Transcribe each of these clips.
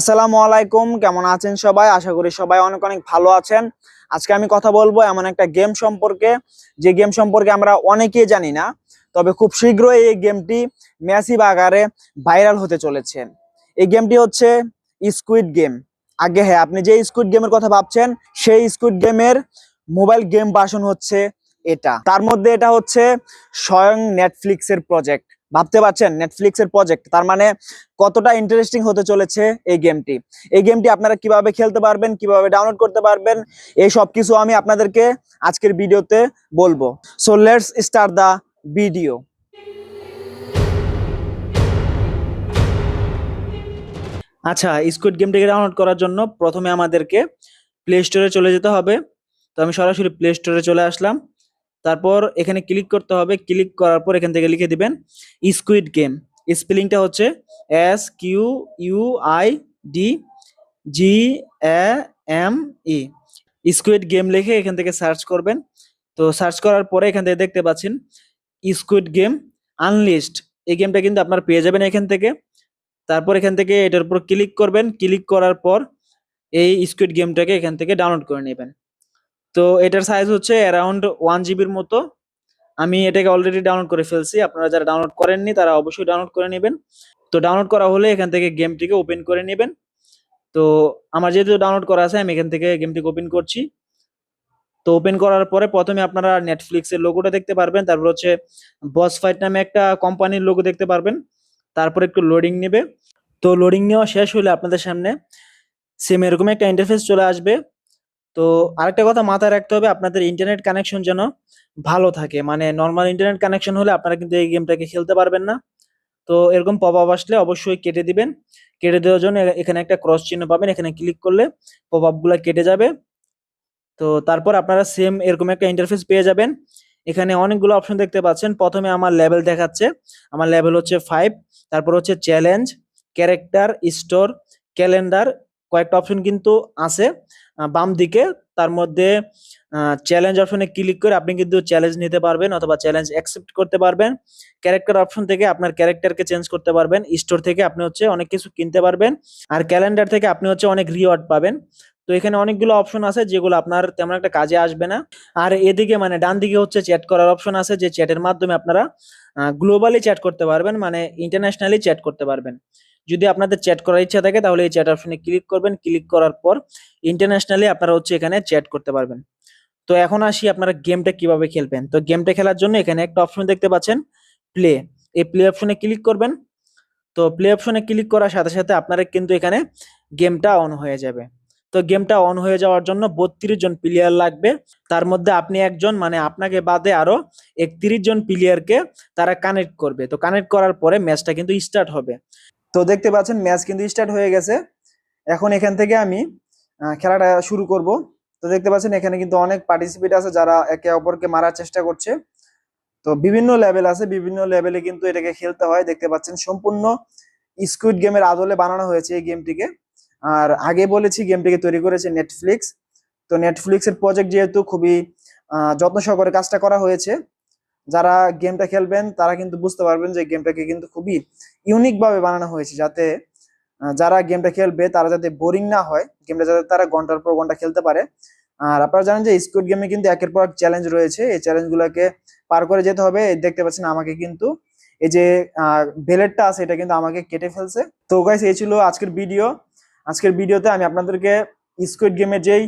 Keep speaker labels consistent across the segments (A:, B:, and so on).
A: আসসালামু আলাইকুম, কেমন আছেন সবাই? আশা করি সবাই অনেক অনেক ভালো আছেন। আজকে আমি কথা বলব এমন একটা গেম সম্পর্কে। যে গেম সম্পর্কে আমরা অনেকেই জানি না, তবে খুব শীঘ্রই এই গেমটি ম্যাসিভ আকারে ভাইরাল হতে চলেছে। এই গেমটি হচ্ছে স্কুইড গেম আগে হ্যাঁ আপনি যে স্কুইড গেমের কথা ভাবছেন, সেই স্কুইড গেমের মোবাইল গেম ভার্সন হচ্ছে এটা। তার মধ্যে এটা হচ্ছে স্বয়ং নেটফ্লিক্সের প্রজেক্ট ভাবতে পারছেন নেটফ্লিক্সের প্রজেক্ট তার মানে কতটা ইন্টারেস্টিং হতে চলেছে এই গেমটি এই গেমটি আপনারা কীভাবে খেলতে পারবেন, কীভাবে ডাউনলোড করতে পারবেন, এই সব কিছু আমি আপনাদেরকে আজকের ভিডিওতে বলব। So let's start the video আচ্ছা স্কুইড গেমটিকে ডাউনলোড করার জন্য প্রথমে আমাদেরকে প্লে স্টোরে চলে যেতে হবে। তো আমি সরাসরি প্লে স্টোরে চলে আসলাম। তারপর এখানে ক্লিক করতে হবে ক্লিক করার পর এখান থেকে লিখে দিবেন স্কুইড গেম স্পেলিংটা হচ্ছে S Q U I D G A M E squid game লিখে এখান থেকে সার্চ করবেন। তো সার্চ করার পরে এখান থেকে দেখতে পাচ্ছেন স্কুইড গেম আনলিস্ট এই গেমটা কিন্তু আপনার পেয়ে যাবেন এখান থেকে। তারপর এখান থেকে এটার উপর ক্লিক করবেন। ক্লিক করার পর এই স্কুইড গেমটাকে এখান থেকে ডাউনলোড করে নেবেন। তো এটার সাইজ হচ্ছে অ্যারাউন্ড ওয়ান জিবির মতো। আমি এটাকে অলরেডি ডাউনলোড করে ফেলছি। আপনারা যারা ডাউনলোড করেননি, তারা অবশ্যই ডাউনলোড করে নেবেন। তো ডাউনলোড করা হলে এখান থেকে গেমটিকে ওপেন করে নেবেন। তো আমার যেহেতু ডাউনলোড করা আছে, আমি এখান থেকে গেমটিকে ওপেন করছি। তো ওপেন করার পরে প্রথমে আপনারা নেটফ্লিক্সের লোগোটা দেখতে পারবেন। তারপর হচ্ছে বস ফাইট নামে একটা কোম্পানির লোগো দেখতে পারবেন। তারপর একটু লোডিং নেবে। তো লোডিং নেওয়া শেষ হলে আপনাদের সামনে সেম এরকম একটা ইন্টারফেস চলে আসবে। তো আরেকটা কথা মাথায় রাখতে হবে, আপনাদের ইন্টারনেট কানেকশন যেন ভালো থাকে। মানে নর্মাল ইন্টারনেট কানেকশন হলে আপনারা কিন্তু এই গেমটাকে খেলতে পারবেন না। তো এরকম পপ আপ আসলে অবশ্যই কেটে দিবেন। কেটে দেওয়ার জন্য এখানে একটা ক্রস চিহ্ন পাবেন। এখানে ক্লিক করলে পপ আপগুলা কেটে যাবে। তো তারপর আপনারা সেম এরকম একটা ইন্টারফেস পেয়ে যাবেন। এখানে অনেকগুলো অপশন দেখতে পাচ্ছেন। প্রথমে আমার লেভেল দেখাচ্ছে। আমার লেভেল হচ্ছে ফাইভ তারপর হচ্ছে চ্যালেঞ্জ ক্যারেক্টার স্টোর ক্যালেন্ডার কয়েকটা অপশন কিন্তু আছে। বাম দিকে, তার মধ্যে চ্যালেঞ্জ অপশনে ক্লিক করে আপনি কিন্তু চ্যালেঞ্জ নিতে পারবেন অথবা চ্যালেঞ্জ অ্যাকসেপ্ট করতে পারবেন। ক্যারেক্টার অপশন থেকে আপনার ক্যারেক্টারকে চেঞ্জ করতে পারবেন। স্টোর থেকে আপনি হচ্ছে অনেক কিছু কিনতে পারবেন। আর ক্যালেন্ডার থেকে আপনি হচ্ছে অনেক রিওয়ার্ড পাবেন। তো এখানে অনেকগুলো অপশন আছে যেগুলো আপনার তেমন একটা কাজে আসবে না। আর এদিকে মানে ডান দিকে হচ্ছে চ্যাট করার অপশন আছে যে চ্যাটের মাধ্যমে আপনারা গ্লোবালি চ্যাট করতে পারবেন মানে ইন্টারন্যাশনালি চ্যাট করতে পারবেন। যদি আপনাদের চ্যাট করার ইচ্ছা থাকে, তাহলে এই চ্যাট অপশনে ক্লিক করবেন। ক্লিক করার পর ইন্টারন্যাশনালি আপনারা হচ্ছে এখানে চ্যাট করতে পারবেন। তো এখন আসি আপনারা গেমটা কীভাবে খেলবেন। তো গেমটা খেলার জন্য এখানে একটা অপশন দেখতে পাচ্ছেন প্লে এই প্লে অপশনে ক্লিক করবেন। তো প্লে অপশনে ক্লিক করার সাথে সাথে আপনারা কিন্তু এখানে গেমটা অন হয়ে যাবে। তো গেমটা অন হয়ে যাওয়ার জন্য বত্রিশ জন প্লেয়ার লাগবে। তার মধ্যে আপনি একজন মানে আপনাকে বাদে আরও একত্রিশ জন প্লেয়ারকে তারা কানেক্ট করবে। তো কানেক্ট করার পরে ম্যাচটা কিন্তু স্টার্ট হবে। তো দেখতে পাচ্ছেন ম্যাচ কিন্তু স্টার্ট হয়ে গেছে। এখন এখান থেকে আমি খেলাটা শুরু করব। তো দেখতে পাচ্ছেন এখানে কিন্তু অনেক পার্টিসিপেট আছে যারা একে অপরকে মারার চেষ্টা করছে। তো বিভিন্ন লেভেল আছে, বিভিন্ন লেভেলে কিন্তু এটাকে খেলতে হয়। দেখতে পাচ্ছেন সম্পূর্ণ স্কুইড গেমের আদলে বানানো হয়েছে এই গেমটিকে আর আগে বলেছি গেমটিকে তৈরি করেছে নেটফ্লিক্স তো নেটফ্লিক্সের প্রজেক্ট যেহেতু খুবই যত্ন সহকারে কাজটা করা হয়েছে। যারা গেমটা খেলবেন, তারা কিন্তু বুঝতে পারবেন যে গেমটাকে কিন্তু খুবই ইউনিক ভাবে বানানো হয়েছে যাতে যারা গেমটা খেলবে, তারা যাতে বোরিং না হয়। গেমটা যাতে তারা ঘণ্টার পর ঘণ্টা খেলতে পারে। আর আপনারা জানেন যে স্কুইড গেমে কিন্তু একের পর এক চ্যালেঞ্জ রয়েছে। এই চ্যালেঞ্জ গুলোকে পার করে যেতে হবে। দেখতে পাচ্ছেন আমাকে কিন্তু এই যে বেলেটটা আছে, এটা কিন্তু আমাকে কেটে ফেলছে। তো গাইস এই ছিল আজকের ভিডিও আজকের ভিডিওতে আমি আপনাদেরকে স্কুইড গেমের যেই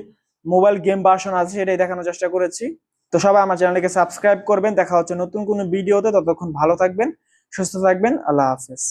A: মোবাইল গেম ভার্সন আছে, সেটাই দেখানোর চেষ্টা করেছি। তো সবাই আমার চ্যানেলটিকে সাবস্ক্রাইব করবেন। দেখা হচ্ছে নতুন কোনো ভিডিওতে। ততক্ষণ ভালো থাকবেন, সুস্থ থাকবেন। আল্লাহ হাফেজ।